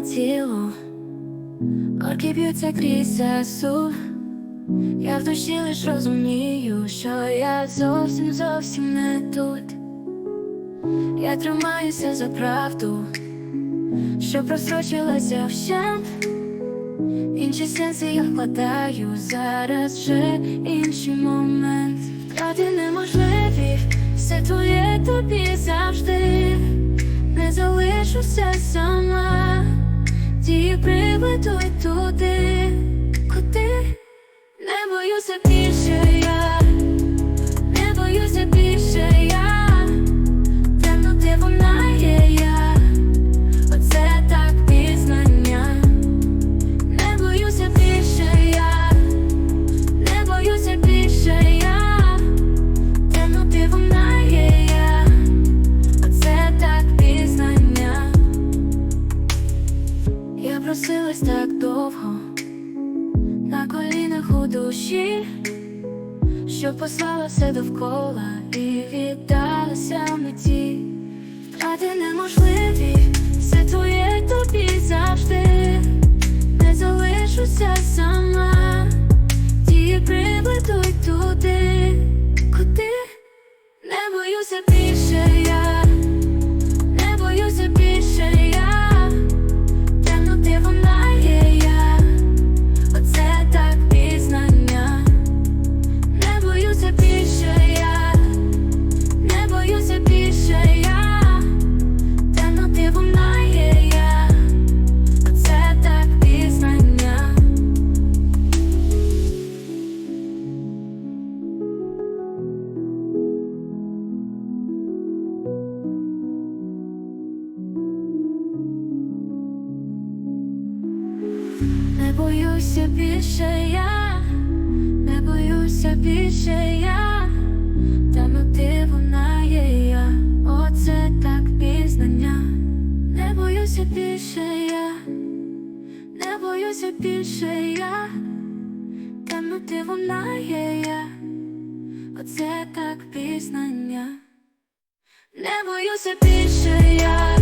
тіло, орки б'ються крізь засуд Я в душі лиш розумію, що я зовсім зовсім не тут. Я тримаюся за правду, що просрочилася вщент Інші сенси я вкладаю зараз вже інший момент. Втрати неможливі, все твоє тобі завжди. Не залишуся сама, ті приведуть туди, куди не боюся більше душі, що послала все довкола і віддалася меті. Втрати неможливі, все твоє Не боюся більше я, не боюся більше я, темноти вона є я, оце так пізнання. Не боюся більше я, не боюся більше я, темноти вона є я, оце так пізнання. Не боюся більше я,